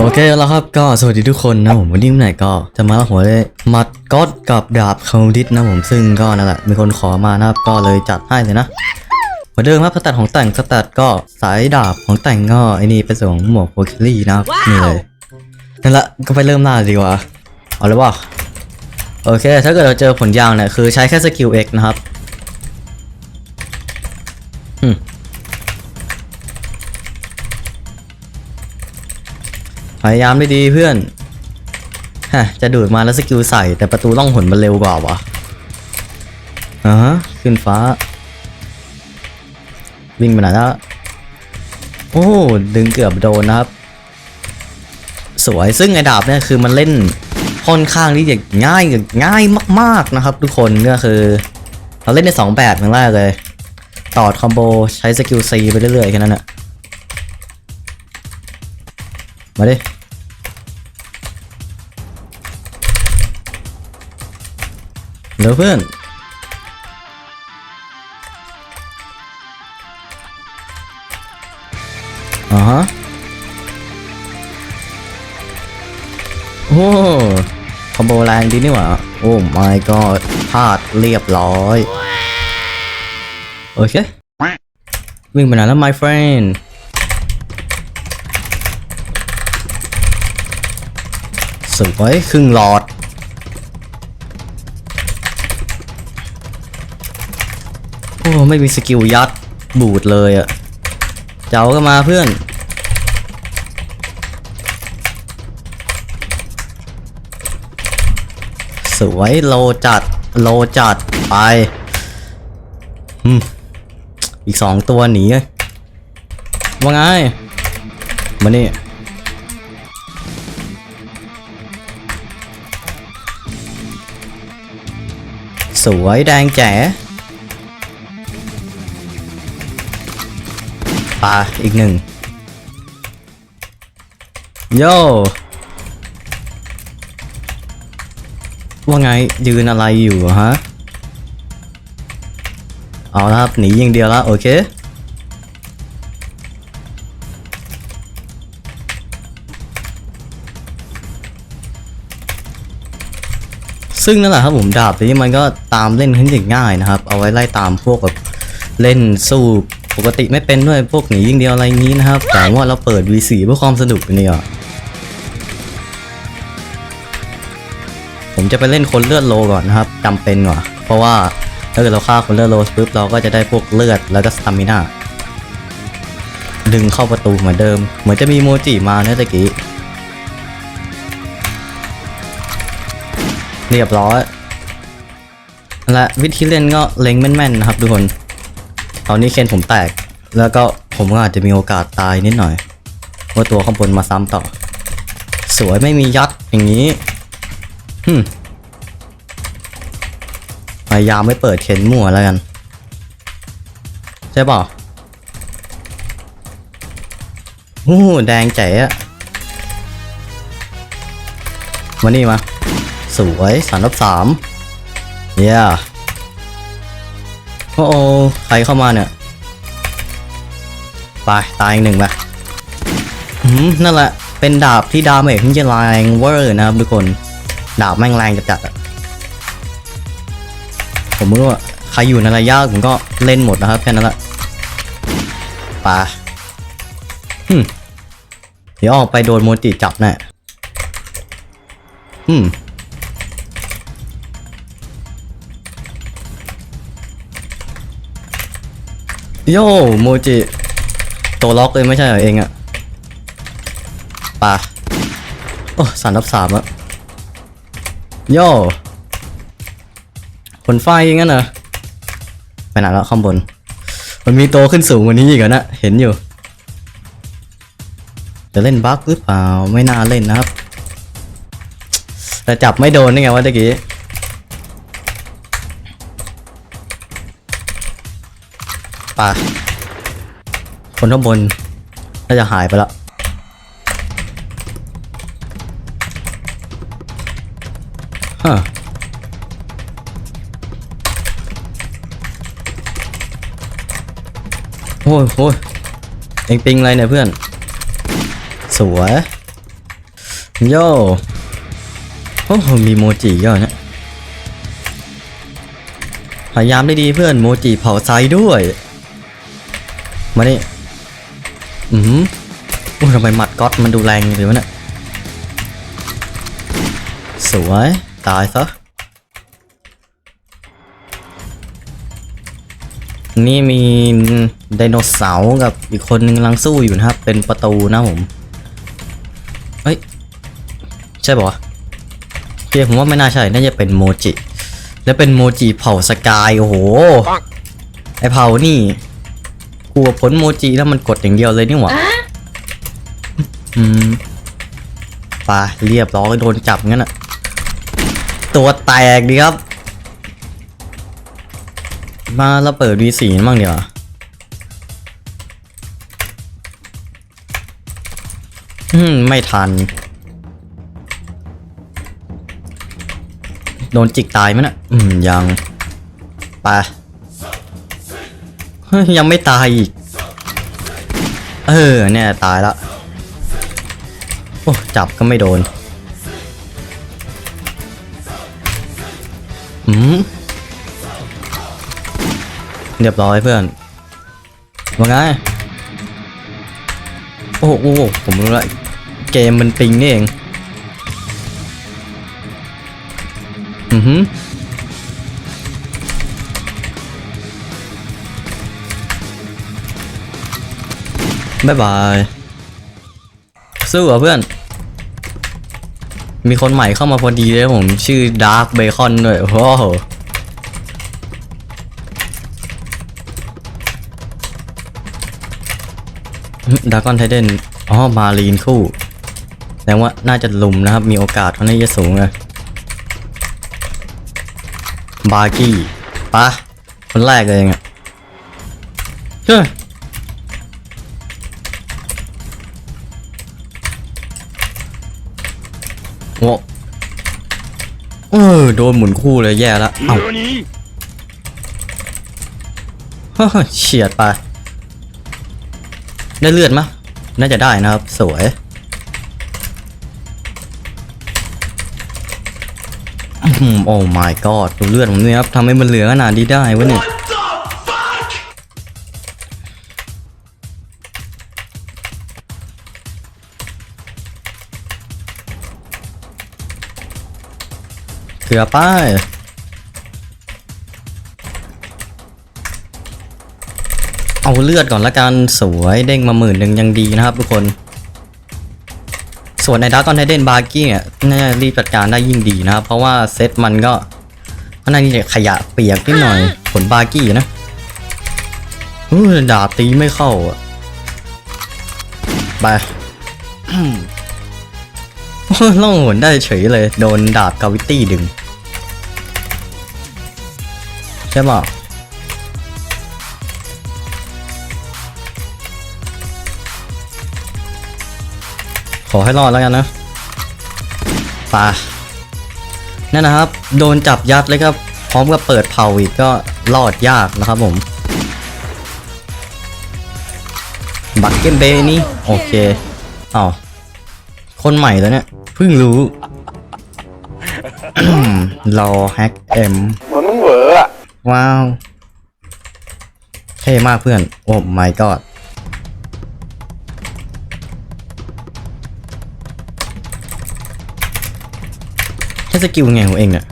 โอเคแล้วครับก็สวัสดีทุกคนนะผมวันนี้ไหนก็จะมาหัวเลยมัดก๊อตกับดาบคาดิสนะผมซึ่งก็นั่นแหละมีคนขอมานะครับก็เลยจัดให้เลยนะเหมือนเดิมครับสแตทของแต่งสแตทก็สายดาบของแต่งก็ไอ้นี่เป็นส่วนของหมวกโพคิลี่นะครับนี่เลยนั่นแหละก็ไปเริ่มล่าดีกว่าเอาเลยว่าโอเค ถ้าเกิดเราเจอผลยางเนี่ยคือใช้แค่สกิล X นะครับ พยายามได้ดีเพื่อน ฮะ จะดูดมาแล้วสกิลใส่แต่ประตูล่องหนมันเร็วกว่าวะอ่าฮะ ขึ้นฟ้า วิ่งไปไหนแล้ว โอ้ดึงเกือบโดนนะครับ สวยซึ่งไอ้ดาบเนี่ยคือมันเล่นค่อนข้างที่จะง่ายง่ายมาก ๆนะครับ ทุกคนก็คือ เราเล่นในสองแบบอย่างแรกเลย ต่อคอมโบใช้สกิล C ไปเรื่อยๆแค่นั้นแหละมาดิ เดี๋ยวเพื่อนอ่าฮะโอ้คอมโบแรงดีนี่หว่า โอ้ my god พลาดเรียบร้อย โอเค วิ่งไปไหนแล้ว my friend สวยครึ่งหลอด อ้ไม่มีสกิลยัดบูดเลยอะเจ้าก็มาเพื่อน สวยโลจัดโลจัดไปอืมอีกสองตัวหนีว่าไงมานี่สวยแดงแจ๋ ปลาอีกหนึ่งโย่ว่าไงยืนอะไรอยู่ฮะ เอาละครับหนีอย่างเดียวแล้วโอเค ซึ่งนั่นแหละครับผมดาบนี้มันก็ตามเล่นขึ้นอย่างง่ายนะครับ เอาไว้ไล่ตามพวกแบบเล่นสู้ ปกติไม่เป็นด้วยพวกหนีอย่งเดียวอะไรนี้นะครับแต่ว่าเราเปิด V4 เพื่อความสนุกนี่อะผมจะไปเล่นคนเลือดโลก่อนนะครับจำเป็นว่ะ เพราะว่าถ้าเกิดเราฆ่าคนเลือดโลปุ๊บเราก็จะได้พวกเลือดแล้วก็สตามิน่าดึงเข้าประตูเหมือนเดิม เหมือนจะมีโมจิมาเนี่ยตะกี้เรียบร้อยและวิธีเล่นก็เล็งแม่นๆนะครับทุกคน ตอนนี้เคนผมแตก แล้วก็ผมก็อาจจะมีโอกาสตายนิดหน่อยว่าตัวข้างบนมาซ้ำต่อ สวยไม่มียัดอย่างนี้ฮึมพยายามไม่เปิดเคนมั่วแล้วกัน ใช่เปล่าโอ้แดงแจ๋อะมานี่มา สวยสามรับสามเย้ โอ้โอใครเข้ามาเนี่ยไปตายอีกหนึ่งไปอืมนั่นแหละ เป็นดาบที่ดาเมจที่จะแรงเวอร์นะครับทุกคน ดาบแม่งแรงจัดๆผมไม่รู้ว่าใครอยู่ในระยะผมก็เล่นหมดนะครับแค่นั้นแหละไปอืมเดี๋ยวออกไปโดนโมจิจับแน่อืม โย่โมจิตัวล็อกเลยไม่ใช่เหรอเองอะป่ะโอ้สารรับสามอะโย่คนไฟงั้นเหรอไปไหนแล้วข้างบน มันมีโตขึ้นสูงกว่านี้อีกนะเห็นอยู่ จะเล่นบั๊กหรือเปล่าไม่น่าเล่นนะครับ แต่จับไม่โดนนี่ไงวะตะกี้ ป่ะคนข้างบนน่าจะหายไปแล้วฮะโอ้ยโอ้ยเอ็งปิงอะไรเนี่ยเพื่อน สวยโย่โอ้โหมีโมจิเยอะนี่ยพยายามได้ดีเพื่อนโมจิเผาไซด้วย มานี่อือหือโอ้ทำไมหมัดก๊อตมันดูแรงเลยวะเนี่ย สวย ตายซะ นี่มีไดโนเสาร์กับอีกคนนึงกำลังสู้อยู่นะครับ เป็นประตูนะผม เฮ้ย ใช่ปะวะโอเคผมว่าไม่น่าใช่ น่าจะเป็นโมจิ แล้วเป็นโมจิเผ่าสกาย โอ้โห ไอเผ่านี่ กลัวพ้นโมจิแล้วมันกดอย่างเดียวเลยนี่หว่าอืมไปาเรียบร้อยโดนจับงั้นอะตัวแตกดีครับ มาเราเปิด V4 บ้างเดี๋ยวาอืมไม่ทัน โดนจิกตายไหมนะอืมยังไปเฮ้ ยังไม่ตายอีก เออ เนี่ย ตายละ โอ้ จับก็ไม่โดน อืม เรียบร้อยเพื่อนว่าไง โอ้โหโอ้โหผมรู้ละ เกมมันปิงนี่เอง อือหือ บ๊ายบาย สู้เหรอเพื่อน มีคนใหม่เข้ามาพอดีเลยผมชื่อดาร์ b เบคอนด้วยโอ้โหดากอนไทเดนอ๋อมารีนคู่แสดงว่าน่าจะลุมนะครับ มีโอกาสเท่านี้จะสูงเลยบาร์กี้ปะคนแรกเลยไง โอ้เออโดนหมุนคู่เลยแย่แล้วเอ้าเฮ้ยเฉียดไป ได้เลือดมะ น่าจะได้นะครับ สวยอื้อหือโอ้ my god ดูเลือดผมเนี่ยครับทำให้มันเหลือขนาดนี้ได้วะเนี่ย เกือบไปเอาเลือดก่อนละกันสวยเด้งมาหมื่นหนึ่งยังดีนะครับทุกคน ส่วนในดาร์กอนไทเดนบาร์กี้เนี่ยน่ารีบจัดการได้ยิ่งดีนะครับ เพราะว่าเซตมันก็ก็น่าจะขยะเปียกนิดหน่อยผลบาร์กี้นะดาบตีไม่เข้าไป ล่องหนได้เฉยเลย โดนดาบกาวิตี้ดึง ใช่ป่ะขอให้รอดแล้วกันนะไปานั่นนะครับ โดนจับยัดเลยครับ พร้อมกับเปิดเผาอีกก็รอดยากนะครับผม บักเกนเบย์นี่ โอเคอ้าวคนใหม่แล้วเนี่ย พิ่งรู้รอแฮกเอ็มเหมือนมึงเหวออะว้าว เท่มากเพื่อน โอ้ my god แค่สกิลไงของเองเนี่ย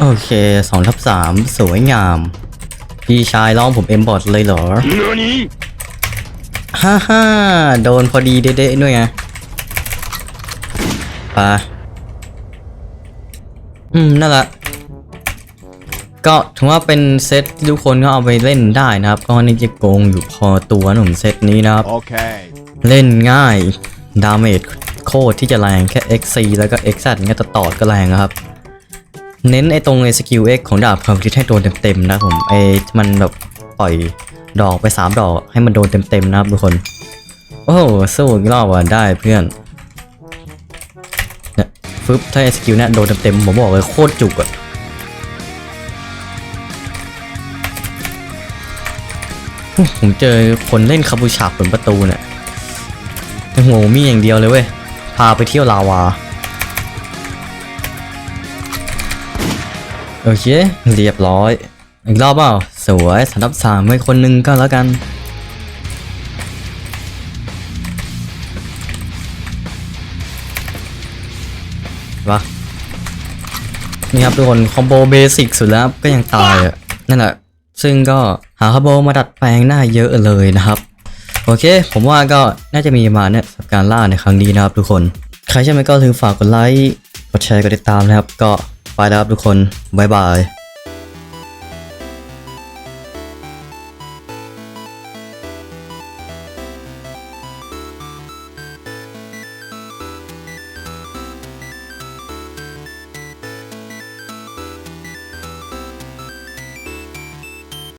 โอเคสองทับสามสวยงาม พี่ชายร้องผมเอ็มบอดเลยเหรอ ฮ่าฮ่าโดนพอดีเด๊ะๆด้วยไงไปอืม นั่นแหละ ก็ถือว่าเป็นเซตที่ทุกคนก็เอาไปเล่นได้นะครับ ก็นี่จะโกงอยู่พอตัวหนุ่มเซตนี้นะครับ Okay. เล่นง่าย ดาเมจโคตรที่จะแรงแค่ XC แล้วก็ XZ ก็ตตอดก็แรงนะครับ เน้นไอ้ตรงไอ้สกิล X ของดาบความคิดให้โดนเต็มๆนะผมไอ้มันแบบปล่อย ดอกไป 3 ดอกให้มันโดนเต็มๆนะครับทุกคน โอ้โหสู้อีกรอบว่ะได้เพื่อนเนี่ยฟึบถ้าไอ้สกิลเนี่ยโดนเต็มๆผมบอกเลยโคตรจุกอะผมเจอคนเล่นคาบูชาผลประตูเนี่ยในหัวผมมีอย่างเดียวเลยเว้ย พาไปเที่ยวลาวา โอเค เรียบร้อย อีกรอบเปล่า สวยสำหรับสามไว้คนหนึ่งก็แล้วกัน วะ นี่ครับทุกคน คอมโบเบสิกสุดแล้วก็ยังตายอะ นั่นแหละ ซึ่งก็หาคอมโบมาดัดแปลงได้าเยอะเลยนะครับ โอเค ผมว่าก็น่าจะมีมาเนี่ยสำหรับการล่าในครั้งนี้นะครับทุกคน ใครใช่ไหมก็ถึงฝากกดไลค์ กดแชร์ กดติดตามนะครับ ก็ไปแล้วครับทุกคน บ๊ายบาย